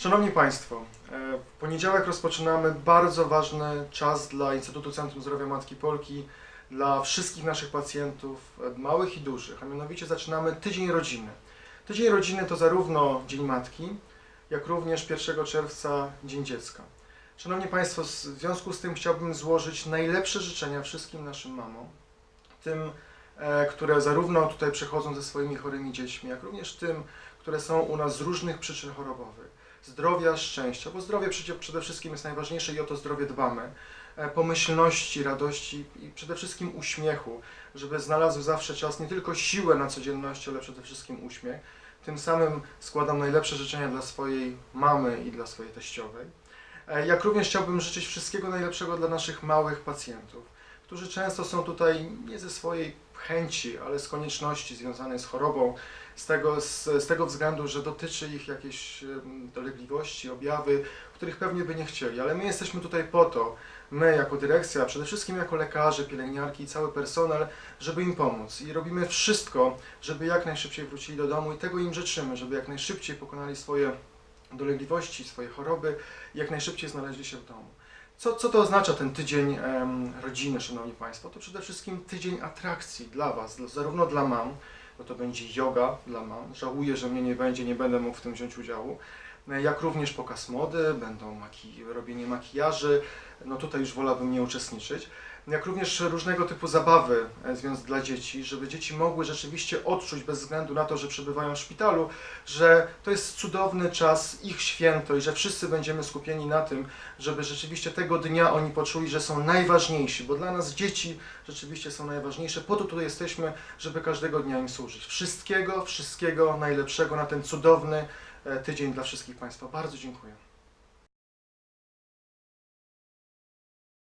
Szanowni Państwo, e, w poniedziałek rozpoczynamy bardzo ważny czas dla Instytutu Centrum Zdrowia Matki Polki, dla wszystkich naszych pacjentów, e, małych i dużych, a mianowicie zaczynamy Tydzień Rodziny. Tydzień Rodziny to zarówno Dzień Matki, jak również 1 czerwca Dzień Dziecka. Szanowni Państwo, w związku z tym chciałbym złożyć najlepsze życzenia wszystkim naszym mamom, tym, e, które zarówno tutaj przychodzą ze swoimi chorymi dziećmi, jak również tym, które są u nas z różnych przyczyn chorobowych. Zdrowia, szczęścia, bo zdrowie przede wszystkim jest najważniejsze i o to zdrowie dbamy. E, Pomyślności, radości i przede wszystkim uśmiechu, żeby znalazł zawsze czas nie tylko siłę na codzienność, ale przede wszystkim uśmiech. Tym samym składam najlepsze życzenia dla swojej mamy i dla swojej teściowej. E, Jak również chciałbym życzyć wszystkiego najlepszego dla naszych małych pacjentów, którzy często są tutaj nie ze swojej chęci, ale z konieczności związanej z chorobą, z tego, z, z tego względu, że dotyczy ich jakieś dolegliwości, objawy, których pewnie by nie chcieli. Ale my jesteśmy tutaj po to, my jako dyrekcja, przede wszystkim jako lekarze, pielęgniarki i cały personel, żeby im pomóc. I robimy wszystko, żeby jak najszybciej wrócili do domu i tego im życzymy, żeby jak najszybciej pokonali swoje dolegliwości, swoje choroby i jak najszybciej znaleźli się w domu. Co, co to oznacza ten tydzień em, rodziny, Szanowni Państwo? To przede wszystkim tydzień atrakcji dla Was, zarówno dla mam, bo to będzie yoga dla mam. Żałuję, że mnie nie będzie, nie będę mógł w tym wziąć udziału. E, Jak również pokaz mody, będą maki, robienie makijaży, no tutaj już wolałbym nie uczestniczyć. Jak również różnego typu zabawy e, związ dla dzieci, żeby dzieci mogły rzeczywiście odczuć, bez względu na to, że przebywają w szpitalu, że to jest cudowny czas, ich święto i że wszyscy będziemy skupieni na tym, żeby rzeczywiście tego dnia oni poczuli, że są najważniejsi, bo dla nas dzieci rzeczywiście są najważniejsze. Po to tutaj jesteśmy, żeby każdego dnia im służyć. Wszystkiego, wszystkiego najlepszego na ten cudowny tydzień dla wszystkich Państwa. Bardzo dziękuję.